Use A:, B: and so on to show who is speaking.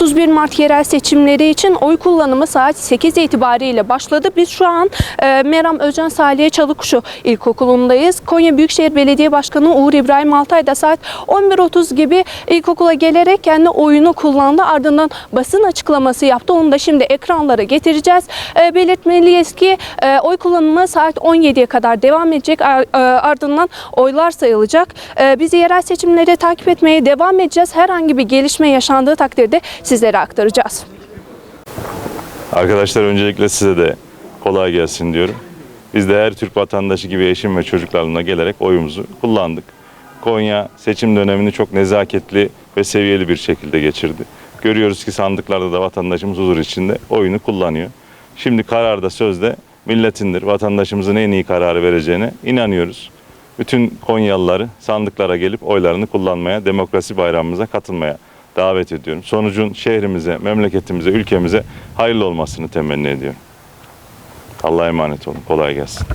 A: 31 Mart yerel seçimleri için oy kullanımı saat 8 itibariyle başladı. Biz şu an e, Meram Özcan Saliye Çalıkuşu İlkokulu'ndayız. Konya Büyükşehir Belediye Başkanı Uğur İbrahim Altay da saat 11.30 gibi ilkokula gelerek kendi oyunu kullandı. Ardından basın açıklaması yaptı. Onu da şimdi ekranlara getireceğiz. E, belirtmeliyiz ki e, oy kullanımı saat 17'ye kadar devam edecek. E, ardından oylar sayılacak. E, biz yerel seçimleri takip etmeye devam edeceğiz. Herhangi bir gelişme yaşandığı takdirde sizlere aktaracağız.
B: Arkadaşlar öncelikle size de kolay gelsin diyorum. Biz de her Türk vatandaşı gibi eşim ve çocuklarımla gelerek oyumuzu kullandık. Konya seçim dönemini çok nezaketli ve seviyeli bir şekilde geçirdi. Görüyoruz ki sandıklarda da vatandaşımız huzur içinde oyunu kullanıyor. Şimdi karar da sözde milletindir. Vatandaşımızın en iyi kararı vereceğine inanıyoruz. Bütün Konyalıları sandıklara gelip oylarını kullanmaya, demokrasi bayramımıza katılmaya davet ediyorum. Sonucun şehrimize, memleketimize, ülkemize hayırlı olmasını temenni ediyorum. Allah'a emanet olun. Kolay gelsin.